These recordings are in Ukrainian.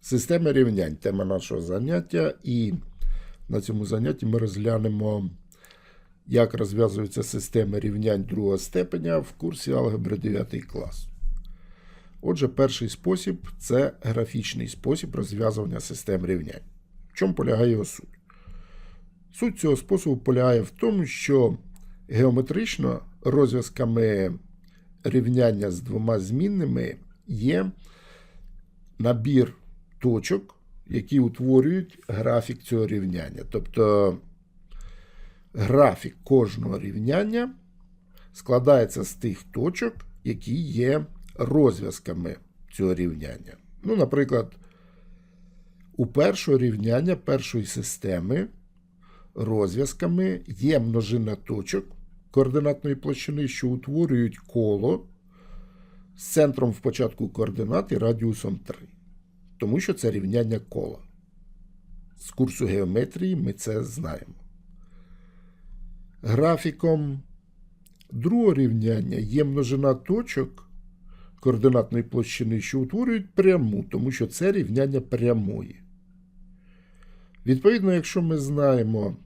Система рівнянь тема нашого заняття. І на цьому занятті ми розглянемо, як розв'язуються системи рівнянь другого степеня в курсі алгебри 9 клас. Отже, перший спосіб це графічний спосіб розв'язування систем рівнянь. В чому полягає його суть? Суть цього способу полягає в тому, що геометрично розв'язками рівняння з двома змінними є набір точок, які утворюють графік цього рівняння. Тобто графік кожного рівняння складається з тих точок, які є розв'язками цього рівняння. Ну, наприклад, у першого рівняння першої системи розв'язками є множина точок координатної площини, що утворюють коло з центром в початку координат і радіусом 3. Тому що це рівняння кола. З курсу геометрії ми це знаємо. Графіком другого рівняння є множина точок координатної площини, що утворюють пряму, тому що це рівняння прямої. Відповідно, якщо ми знаємо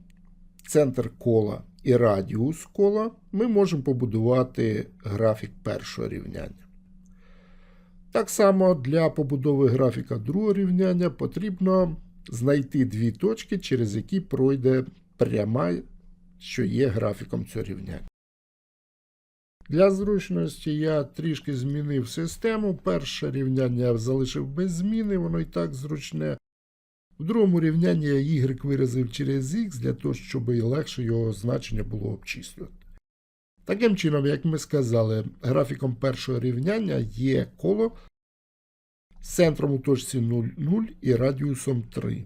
центр кола і радіус кола, ми можемо побудувати графік першого рівняння. Так само для побудови графіка другого рівняння потрібно знайти дві точки, через які пройде пряма, що є графіком цього рівняння. Для зручності я трішки змінив систему. Перше рівняння я залишив без зміни, воно і так зручне. В другому рівнянні я y виразив через x для того, щоб легше його значення було обчислювати. Таким чином, як ми сказали, графіком першого рівняння є коло з центром у точці 0, 0 і радіусом 3.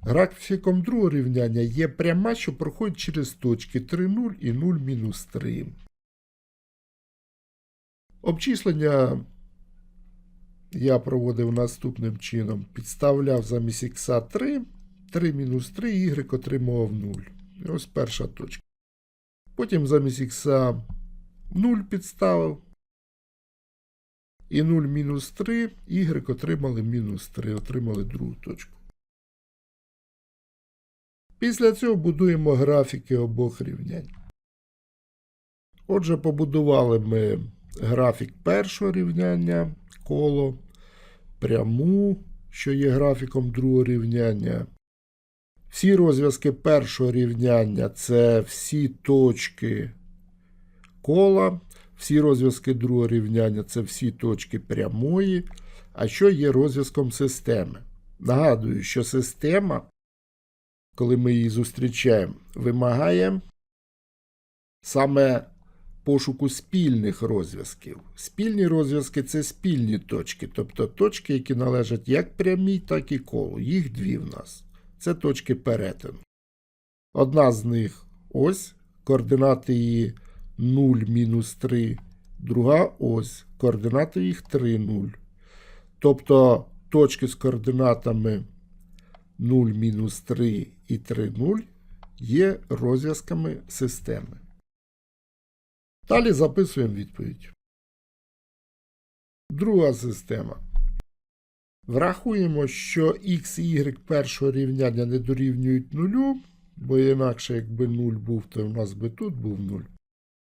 Графіком другого рівняння є пряма, що проходить через точки 3, 0 і 0 мінус 3. Обчислення я проводив наступним чином. Підставляв замість х 3, 3 мінус 3, y отримував 0. І ось перша точка. Потім замість х 0 підставив. І 0 мінус 3, y отримали мінус 3, отримали другу точку. Після цього будуємо графіки обох рівнянь. Отже, побудували ми графік першого рівняння, коло, пряму, що є графіком другого рівняння. Всі розв'язки першого рівняння це всі точки кола, всі розв'язки другого рівняння це всі точки прямої. А що є розв'язком системи? Нагадую, що система, коли ми її зустрічаємо, вимагає саме пошуку спільних розв'язків. Спільні розв'язки це спільні точки, тобто точки, які належать як прямій, так і колу. Їх дві в нас. Це точки перетину. Одна з них ось, координати її 0 мінус 3, друга ось, координати їх 3, 0. Тобто точки з координатами 0 мінус 3 і 3, 0 є розв'язками системи. Далі записуємо відповідь. Друга система. Врахуємо, що x і y першого рівняння не дорівнюють нулю, бо інакше, якби 0 був, то в нас би тут був 0.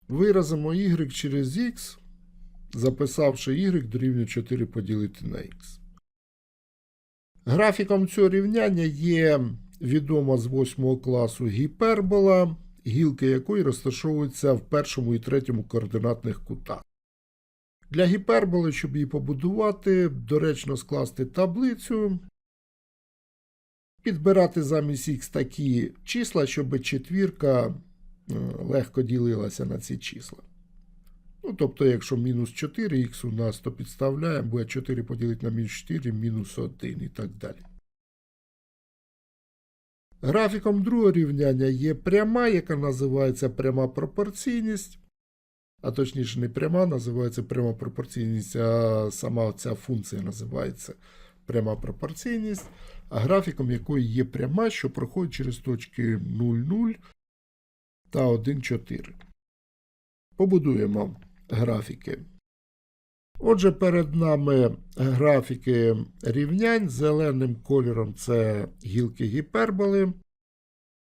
Виразимо y через x, записавши y дорівнює 4 поділити на x. Графіком цього рівняння є відома з 8 класу гіпербола гілки якої розташовуються в першому і третьому координатних кутах. Для гіперболи, щоб її побудувати, доречно скласти таблицю, підбирати замість х такі числа, щоб четвірка легко ділилася на ці числа. Ну, тобто, якщо мінус 4х у нас, то підставляємо, буде 4 поділити на мінус 4, мінус 1 і так далі. Графіком другого рівняння є пряма, яка називається пряма пропорційність. А точніше, не пряма, називається пряма пропорційність, а сама ця функція називається пряма пропорційність, а графіком якої є пряма, що проходить через точки 0, 0 та 1, 4. Побудуємо графіки Отже, перед нами графіки рівнянь. Зеленим кольором це гілки гіперболи,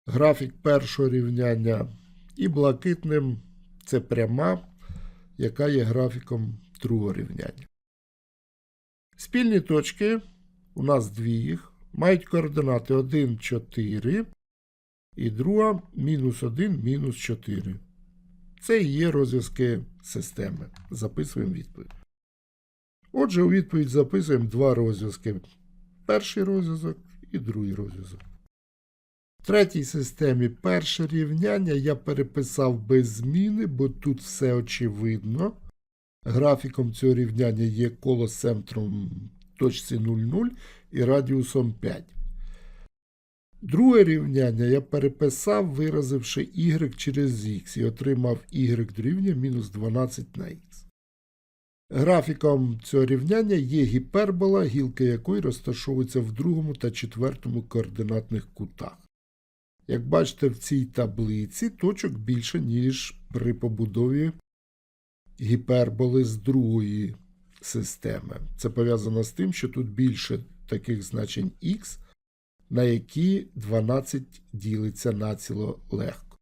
графік першого рівняння, і блакитним це пряма, яка є графіком другого рівняння. Спільні точки, у нас дві їх, мають координати 1, 4 і друга мінус 1, мінус 4. Це і є розв'язки системи. Записуємо відповідь. Отже, у відповідь записуємо два розв'язки. Перший розв'язок і другий розв'язок. В третій системі перше рівняння я переписав без зміни, бо тут все очевидно. Графіком цього рівняння є коло з центром точці 0,0 і радіусом 5. Друге рівняння я переписав, виразивши y через x і отримав y дорівнює мінус 12 на x. Графіком цього рівняння є гіпербола, гілка якої розташовується в другому та четвертому координатних кутах. Як бачите, в цій таблиці точок більше, ніж при побудові гіперболи з другої системи. Це пов'язано з тим, що тут більше таких значень х, на які 12 ділиться націло легко.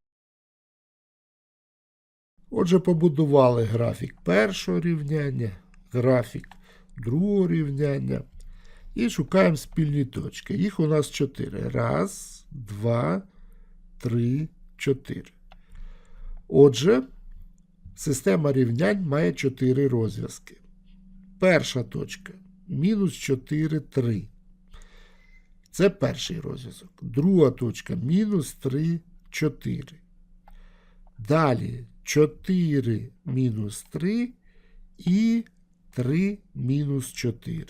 Отже, побудували графік першого рівняння, графік другого рівняння і шукаємо спільні точки. Їх у нас 4. Раз, два, три, чотири. Отже, система рівнянь має 4 розв'язки. Перша точка мінус 4, 3. Це перший розв'язок. Друга точка мінус 3, 4. Далі 4 мінус 3 і 3 мінус 4.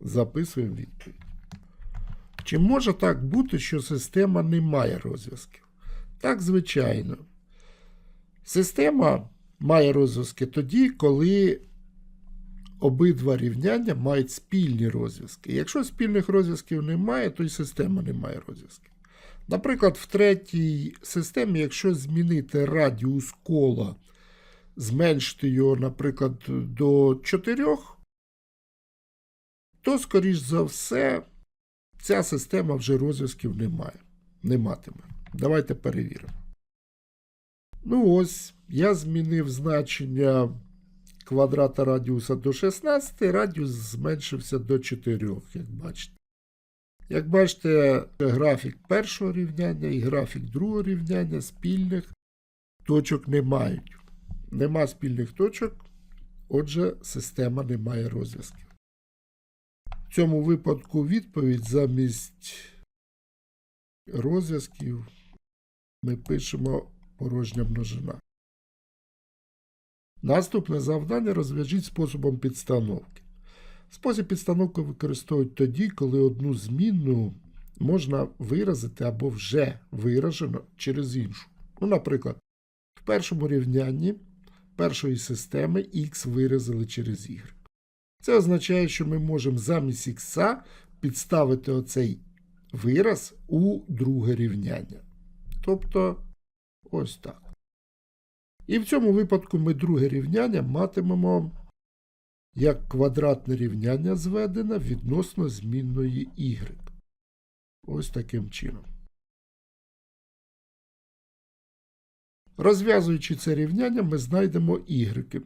Записуємо відповідь. Чи може так бути, що система не має розв'язків? Так, звичайно. Система має розв'язки тоді, коли обидва рівняння мають спільні розв'язки. Якщо спільних розв'язків немає, то й система не має розв'язків. Наприклад, в третій системі, якщо змінити радіус кола, зменшити його, наприклад, до 4, то, скоріш за все, ця система вже розв'язків не має. Не матиме. Давайте перевіримо. Ну ось, я змінив значення квадрата радіуса до 16, радіус зменшився до 4, як бачите. Як бачите, графік першого рівняння і графік другого рівняння спільних точок не мають. Нема спільних точок, отже, система не має розв'язків. В цьому випадку відповідь замість розв'язків ми пишемо порожня множина. Наступне завдання розв'яжіть способом підстановки. Спосіб підстановки використовують тоді, коли одну змінну можна виразити або вже виражено через іншу. Ну, наприклад, в першому рівнянні першої системи х виразили через y. Це означає, що ми можемо замість х підставити оцей вираз у друге рівняння. Тобто, ось так. І в цьому випадку ми друге рівняння матимемо як квадратне рівняння зведене відносно змінної y. Ось таким чином. Розв'язуючи це рівняння, ми знайдемо y.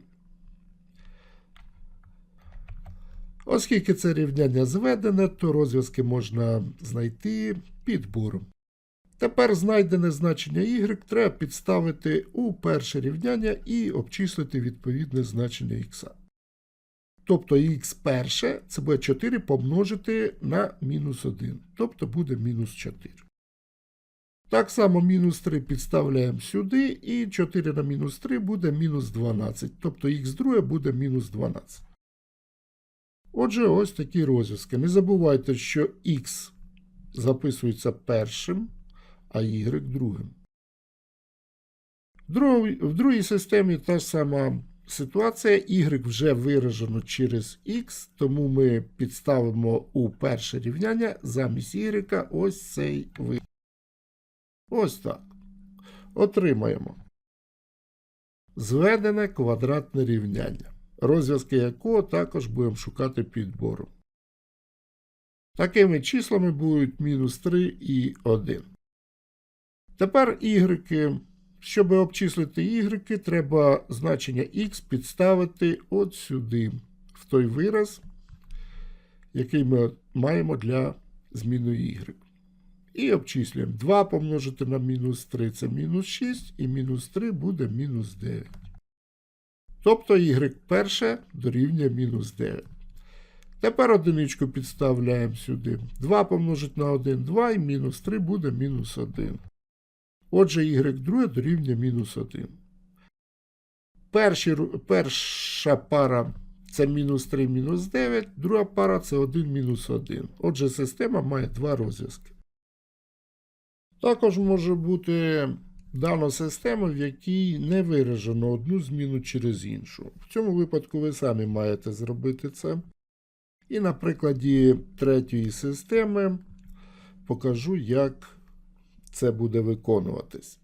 Оскільки це рівняння зведене, то розв'язки можна знайти підбором. Тепер знайдене значення y треба підставити у перше рівняння і обчислити відповідне значення х. Тобто х перше це буде 4 помножити на мінус 1. Тобто буде мінус 4. Так само мінус 3 підставляємо сюди, і 4 на мінус 3 буде мінус 12. Тобто х друге буде мінус 12. Отже, ось такі розв'язки. Не забувайте, що х записується першим, а y другим. В другій, системі та ж сама ситуація. Y вже виражено через x, тому ми підставимо у перше рівняння замість y ось цей вираз. Ось так. Отримаємо зведене квадратне рівняння. Розв'язки якого також будемо шукати підбором. Такими числами будуть мінус 3 і 1. Тепер ігреки. Щоб обчислити ігреки, треба значення х підставити от сюди, в той вираз, який ми маємо для зміни y. І обчислюємо 2 помножити на мінус 3 це мінус 6, і мінус 3 буде мінус 9. Тобто y перше дорівнює мінус 9. Тепер одиничку підставляємо сюди. 2 помножити на 1 2 і мінус 3 буде мінус 1. Отже, y друге дорівнює мінус 1. Перші, перша пара це мінус 3 мінус 9, друга пара це 1 мінус 1. Отже, система має два розв'язки. Також може бути дана система, в якій не виражено одну зміну через іншу. В цьому випадку ви самі маєте зробити це. І на прикладі третьої системи покажу, як це буде виконуватись.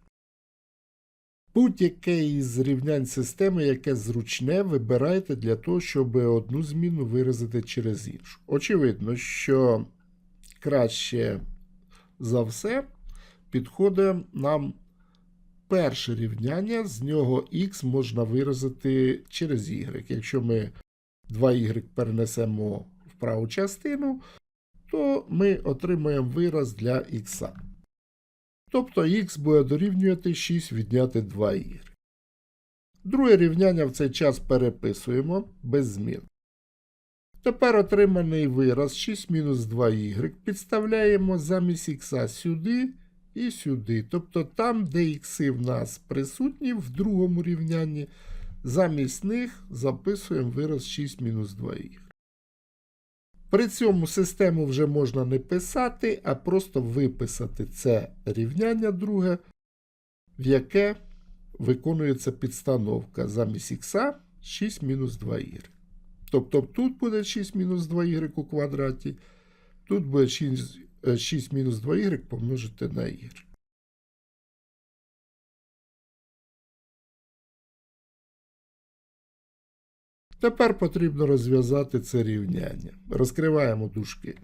Будь-яке із рівнянь системи, яке зручне, вибирайте для того, щоб одну зміну виразити через іншу. Очевидно, що краще за все підходить нам перше рівняння, з нього х можна виразити через y. Якщо ми 2y перенесемо в праву частину, то ми отримаємо вираз для х. Тобто х буде дорівнювати 6 відняти 2y. Друге рівняння в цей час переписуємо без змін. Тепер отриманий вираз 6 мінус 2y підставляємо замість х сюди і сюди. Тобто там, де ікси в нас присутні в другому рівнянні, замість них записуємо вираз 6 мінус 2y. При цьому систему вже можна не писати, а просто виписати це рівняння друге, в яке виконується підстановка замість х 6 мінус 2y. Тобто тут буде 6 мінус 2y у квадраті, тут буде 6, е, 6 мінус 2y помножити на y. Тепер потрібно розв'язати це рівняння. Розкриваємо дужки.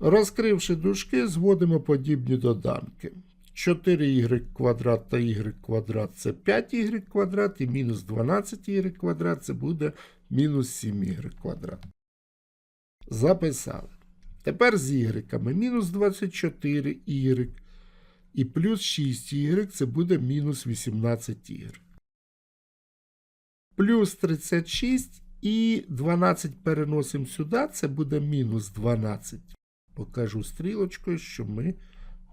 Розкривши дужки, зводимо подібні доданки. 4y квадрат та y квадрат це 5y квадрат і мінус 12y квадрат це буде мінус 7y квадрат. Записали. Тепер з y. Мінус 24y і плюс 6y це буде мінус 18y. Плюс 36 і 12 переносимо сюди, це буде мінус 12. Покажу стрілочкою, що ми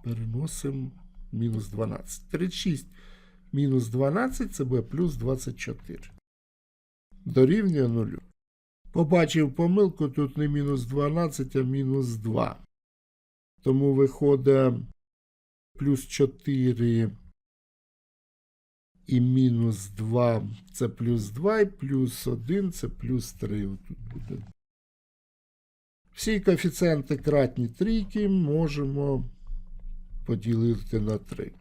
переносимо мінус 12. 36 мінус 12 це буде плюс 24. Дорівнює 0. Побачив помилку, тут не мінус 12, а мінус 2. Тому виходить плюс 4 і мінус 2 це плюс 2, і плюс 1 це плюс 3. Тут буде. Всі коефіцієнти кратні трійки можемо поділити на 3.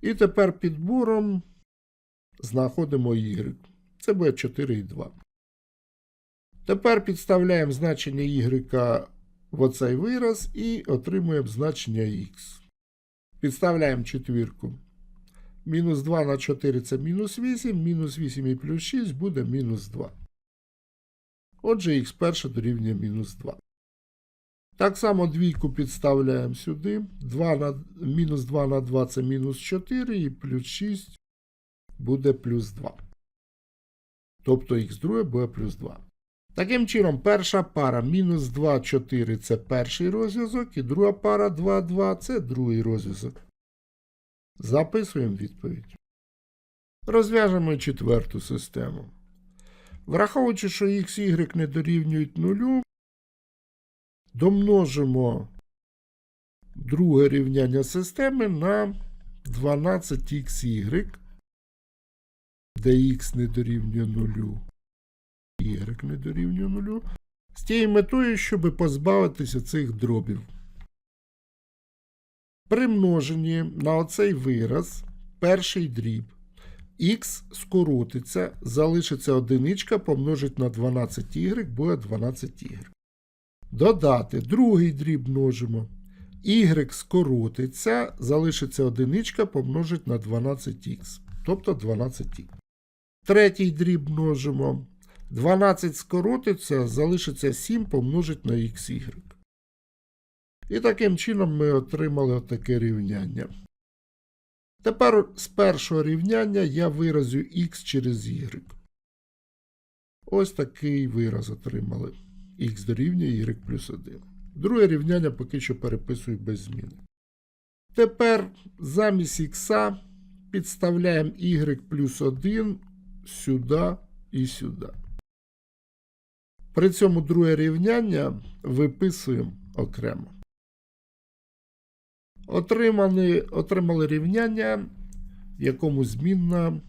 І тепер підбором знаходимо y. Це буде 4,2. Тепер підставляємо значення y в оцей вираз і отримуємо значення x. Підставляємо четвірку. Мінус 2 на 4 це мінус 8, мінус 8 і плюс 6 буде мінус 2. Отже, х перше дорівнює мінус 2. Так само двійку підставляємо сюди. 2 на, мінус 2 на 2 це мінус 4 і плюс 6 буде плюс 2. Тобто х друге буде плюс 2. Таким чином, перша пара мінус 2, 4 це перший розв'язок, і друга пара 2, 2 це другий розв'язок. Записуємо відповідь. Розв'яжемо четверту систему. Враховуючи, що x, y не дорівнюють нулю, домножимо друге рівняння системи на 12xy, де x не дорівнює нулю, y не дорівнює нулю, з тією метою, щоб позбавитися цих дробів. При множенні на оцей вираз перший дріб х скоротиться, залишиться одиничка, помножить на 12y, буде 12y. Додати другий дріб множимо. y скоротиться, залишиться одиничка, помножить на 12х, тобто 12х. Третій дріб множимо. 12 скоротиться, залишиться 7 помножить на xy. І таким чином ми отримали отаке рівняння. Тепер з першого рівняння я виразю x через y. Ось такий вираз отримали. x дорівнює y плюс 1. Друге рівняння поки що переписую без зміни. Тепер замість x підставляємо y плюс 1 сюди і сюди. При цьому друге рівняння виписуємо окремо. Отримали, отримали рівняння, в якому змінна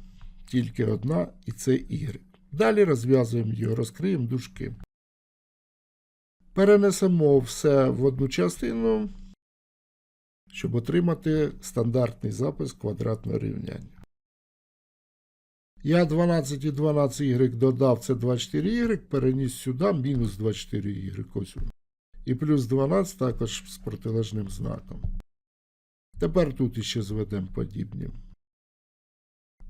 тільки одна, і це y. Далі розв'язуємо його, розкриємо дужки. Перенесемо все в одну частину, щоб отримати стандартний запис квадратного рівняння. Я 12 і 12y додав, це 24y, переніс сюди мінус 24y. Ось воно. І плюс 12 також з протилежним знаком. Тепер тут іще зведемо подібні.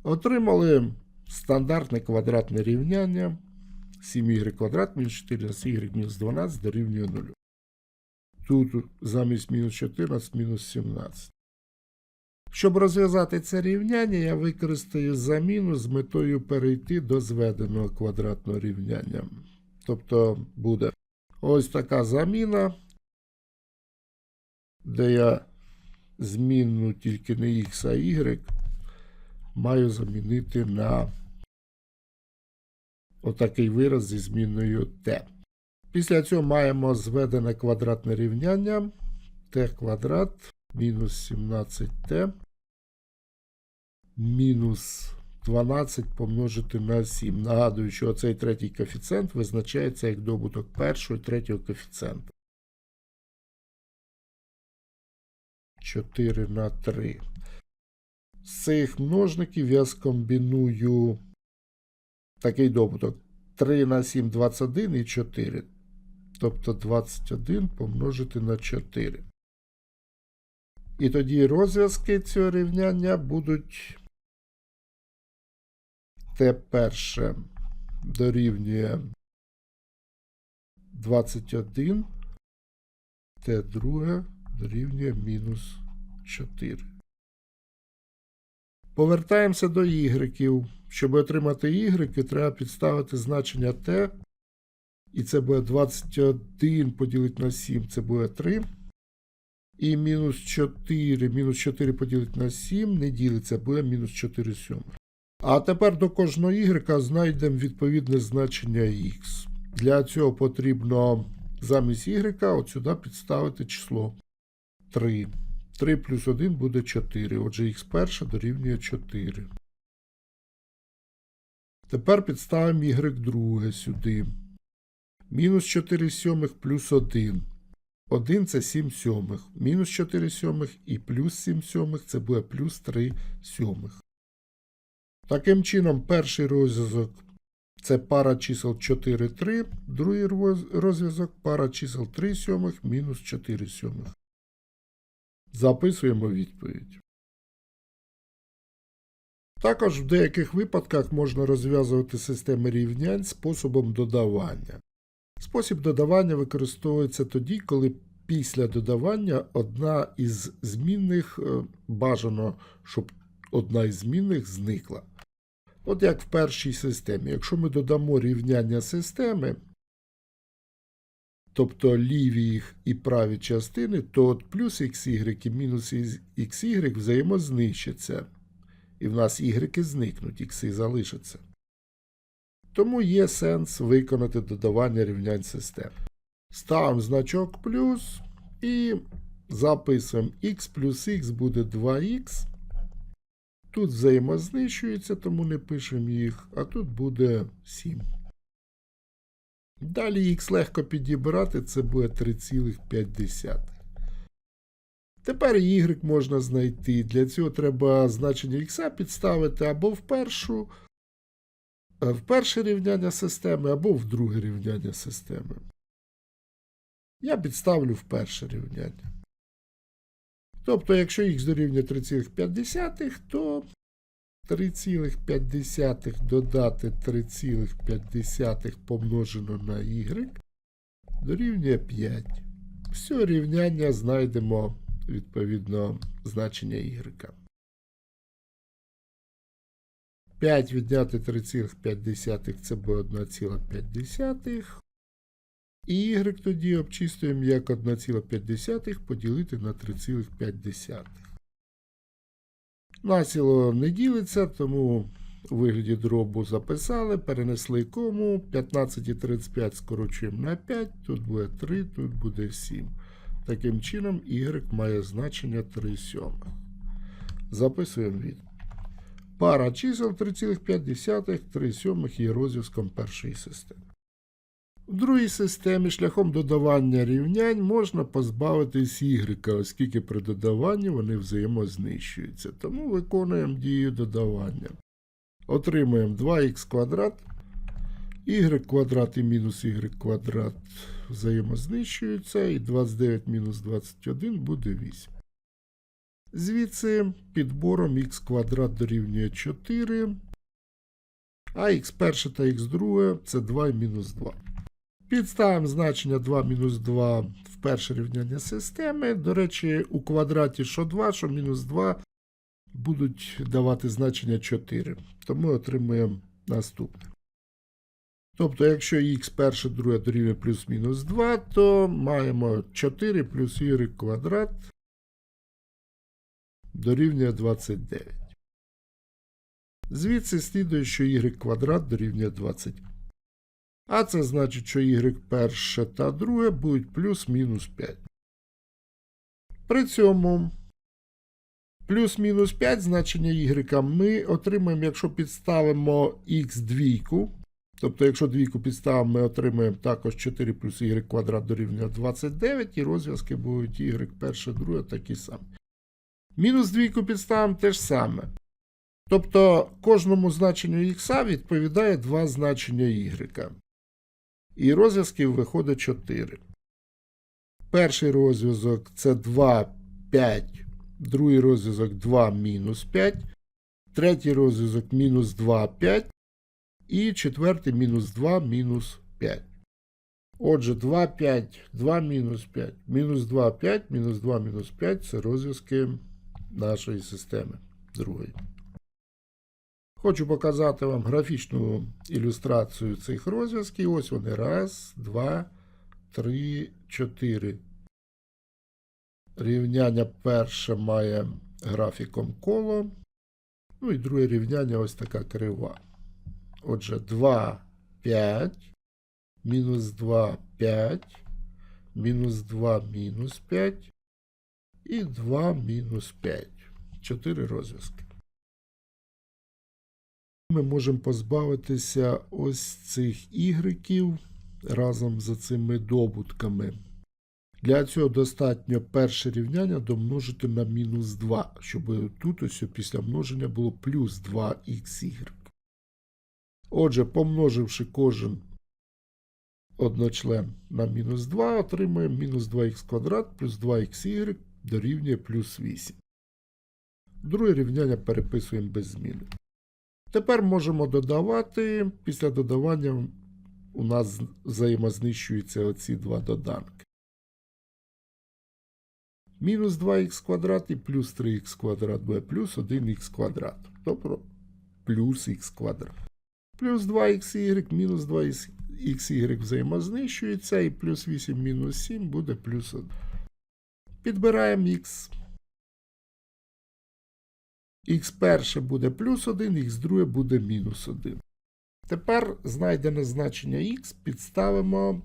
Отримали стандартне квадратне рівняння 7y квадрат мінус 14 y мінус 12 дорівнює 0. Тут замість мінус 14 мінус 17. Щоб розв'язати це рівняння, я використаю заміну з метою перейти до зведеного квадратного рівняння. Тобто буде ось така заміна, де я змінну тільки не x, а y, маю замінити на отакий вираз зі змінною t. Після цього маємо зведене квадратне рівняння t квадрат мінус 17t мінус 12 помножити на 7. Нагадую, що цей третій коефіцієнт визначається як добуток першого і третього коефіцієнта. 4 на 3. З цих множників я скомбіную такий добуток 3 на 7 21 і 4. Тобто 21 помножити на 4. І тоді розв'язки цього рівняння будуть Т перше дорівнює 21, Т друге дорівнює мінус 4. Повертаємося до ігреків. Щоб отримати ігреки, треба підставити значення Т. І це буде 21 поділити на 7, це буде 3. І мінус 4, мінус 4 поділити на 7 не ділиться, буде мінус 4 сьомих. А тепер до кожного y знайдемо відповідне значення x. Для цього потрібно замість y от сюди підставити число 3. 3 плюс 1 буде 4. Отже, х перша дорівнює 4. Тепер підставимо y друге сюди. Мінус 4 сьомих плюс 1. 1 це 7 сьомих. Мінус 4 сьомих і плюс 7 сьомих це буде плюс 3 сьомих. Таким чином, перший розв'язок це пара чисел 4 3, другий розв'язок пара чисел 3 сьомих мінус 4 сьомих. Записуємо відповідь. Також в деяких випадках можна розв'язувати системи рівнянь способом додавання. Спосіб додавання використовується тоді, коли після додавання одна із змінних е, бажано, щоб одна із змінних зникла. От як в першій системі. Якщо ми додамо рівняння системи, тобто ліві їх і праві частини, то от плюс xy і мінус xy взаємознищаться. І в нас y зникнуть, ікси залишаться. Тому є сенс виконати додавання рівнянь систем. Ставимо значок плюс і записуємо x плюс x буде 2х. Тут взаємознищується, тому не пишемо їх, а тут буде 7. Далі х легко підібрати, це буде 3,5. Тепер y можна знайти. Для цього треба значення х підставити або в першу, в перше рівняння системи, або в друге рівняння системи. Я підставлю в перше рівняння. Тобто, якщо х дорівнює 3,5, то 3,5 додати 3,5 помножено на y дорівнює 5. З цього рівняння знайдемо відповідно значення y. 5 відняти 3,5 це буде 1,5. І y тоді обчислюємо як 1,5 поділити на 3,5. Насіло не ділиться, тому у вигляді дробу записали, перенесли кому. 15 і 35 скорочуємо на 5, тут буде 3, тут буде 7. Таким чином, y має значення 3 сьомих. Записуємо від. Пара чисел 3,5, 3 сьомих є розв'язком першої системи. В другій системі шляхом додавання рівнянь можна позбавитись y, оскільки при додаванні вони взаємознищуються. Тому виконуємо дію додавання. Отримуємо 2х квадрат, y квадрат і мінус y квадрат взаємознищуються, і 29 мінус 21 буде 8. Звідси підбором х квадрат дорівнює 4, а х перше та х друге це 2 і мінус 2. Підставимо значення 2 мінус 2 в перше рівняння системи. До речі, у квадраті що 2, що мінус 2 будуть давати значення 4. Тому отримуємо наступне. Тобто, якщо х перше, друге дорівнює плюс-мінус 2, то маємо 4 плюс y квадрат дорівнює 29. Звідси слідує, що y квадрат дорівнює 20. А це значить, що y перше та друге будуть плюс-мінус 5. При цьому плюс-мінус 5 значення y ми отримаємо, якщо підставимо х двійку. Тобто, якщо двійку підставимо, ми отримаємо також 4 плюс y квадрат дорівнює 29, і розв'язки будуть y перше, друге такі самі. Мінус двійку підставимо те ж саме. Тобто кожному значенню х відповідає два значення y. І розв'язків виходить 4. Перший розв'язок це 2, 5, другий розв'язок 2 мінус 5, третій розв'язок мінус 2, 5 і четвертий мінус 2 мінус 5. Отже, 2, 5, 2 мінус 5, мінус 2, 5, мінус 2, мінус 5 це розв'язки нашої системи другої. Хочу показати вам графічну ілюстрацію цих розв'язків. Ось вони. Раз, два, три, чотири. Рівняння перше має графіком коло. Ну і друге рівняння ось така крива. Отже, 2, 5, мінус 2, 5, мінус 2, мінус 5 і 2 мінус 5. Чотири розв'язки. Ми можемо позбавитися ось цих ігреків разом з цими добутками. Для цього достатньо перше рівняння домножити на мінус 2, щоб тут ось після множення було плюс 2х. Отже, помноживши кожен одночлен на мінус 2, отримаємо мінус 2х квадрат плюс 2х дорівнює плюс 8. Друге рівняння переписуємо без зміни. Тепер можемо додавати. Після додавання у нас взаємознищуються оці два доданки. Мінус 2х квадрат і плюс 3х квадрат буде плюс 1х квадрат. Тобто плюс х квадрат. Плюс 2х, мінус 2х взаємознищується, і плюс 8 мінус 7 буде плюс 1. Підбираємо х. Х перше буде плюс 1, х друге буде мінус 1. Тепер знайдене значення х підставимо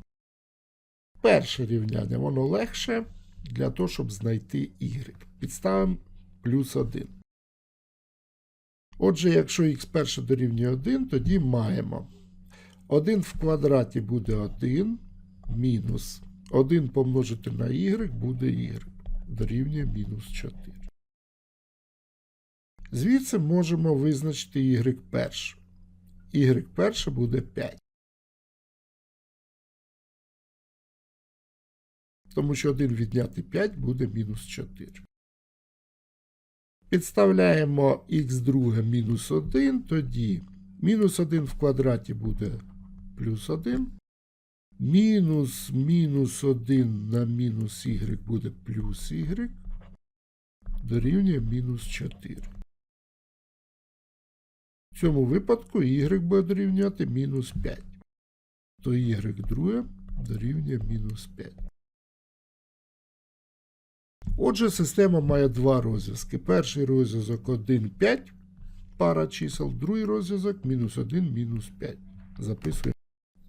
перше рівняння. Воно легше для того, щоб знайти y. Підставимо плюс 1. Отже, якщо х перше дорівнює 1, тоді маємо 1 в квадраті буде 1 мінус 1 помножити на y буде y. дорівнює мінус 4. Звідси можемо визначити y перше. y перше буде 5. Тому що 1 відняти 5 буде мінус 4. Підставляємо х друге мінус 1, тоді мінус 1 в квадраті буде плюс 1. Мінус мінус 1 на мінус y буде плюс y. Дорівнює мінус 4. В цьому випадку y буде дорівнювати мінус 5. То y друге дорівнює мінус 5. Отже, система має два розв'язки. Перший розв'язок 1, 5, пара чисел, другий розв'язок мінус 1, мінус 5. Записуємо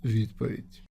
відповідь.